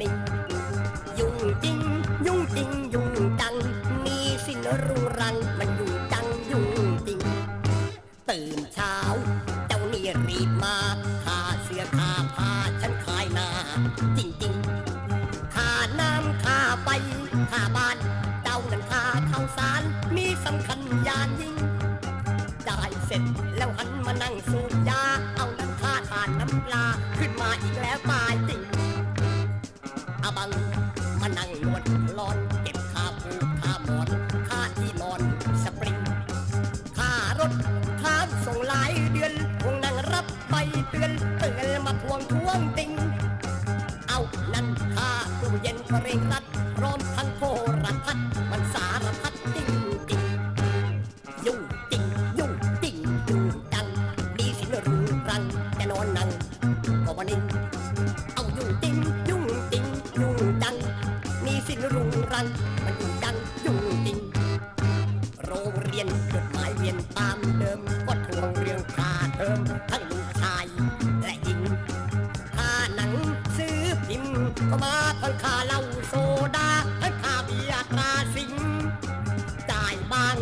ไม่ยุ่งจริง ยุ่งจริง ยุ่งจัง มีสินรุงรัง มันยุ่งจัง ยุ่งจริง ตื่นเช้า เจ้านี่รีบมาข้าเสื้อข้าผ้าฉันขายหนาจริงจริงขาน้ำข้าไปข้าบ้าน เจ้านั้นข้าเข้าสาร มีสำคัญยานยิ่ง ได้เสร็จแล้วหันมานั่งสู บัง มานั่งนวดร้อน เก็บค่าปูค่าหมอน ค่าที่นอนสปริง ค่ารถค่าส่งหลายเดือนคงนั่งรับใบเตือนเตือนมาทวงทวงติง เอานั่นค่าตู้เย็นก็เร่งรัด รัง มันยุ่งจังยุ่งจริง โรงเรียนจดหมายเวียนตามเดิม ก็ทวงเรื่องค่าเทอมทั้งลูกชายและหญิงค่าหนังซื้อพิมพ์ก็มาทั้งค่าเหล้าโซดาทั้งค่าเบียร์ตราสิง จ่ายบ้าง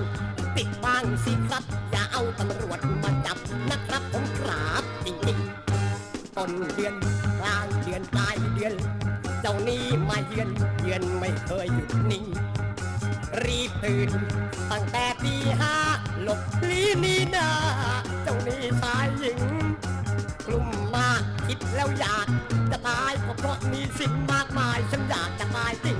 ติดบ้างสิครับ อย่าเอาตำรวจมาจับนะครับผมกราบจริงๆต้นเดือนกลางเดือนปลายเดือน เจ้านี้มาเยือนเยือนไม่เคยหยุดนิ่ง รีบตื่นตั้งแต่ตีห้าหลบลีนีนาเจ้านี้ชายหญิง กลุ่มมากคิดแล้วอยากจะตายเพราะมีสิ่งมากมายฉันอยากจะตายจริง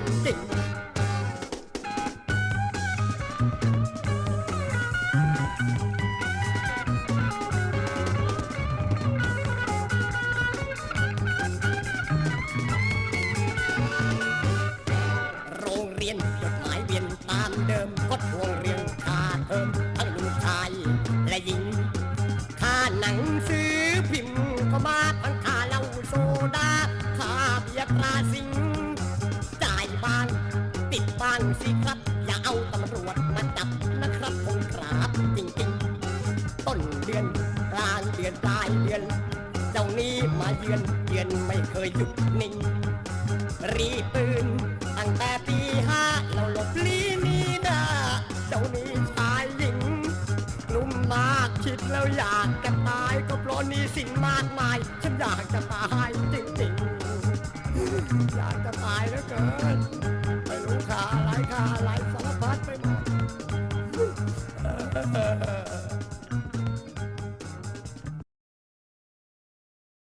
และหญิง ค่าหนังซื้อพิมพ์ก็มาทั้งค่าเหล้าโซดา ค่าเบียร์ตราสิง จ่ายบ้างติดบ้างสิครับ อย่าเอาตำรวจมาจับนะครับผมกราบจริงๆ ต้นเดือนกลางเดือนปลายเดือน เจ้านี้มาเยือนเยือนไม่เคยหยุดนิ่ง รีบตื่น คิดแล้วอยากจะตายก็เพราะหนี้สิ่งมากมาย ฉันอยากจะตายจริงๆ อยากจะตายแล้วเกิน ไม่รู้ค่าอะไรค่าอะไรสารพัดไปหมด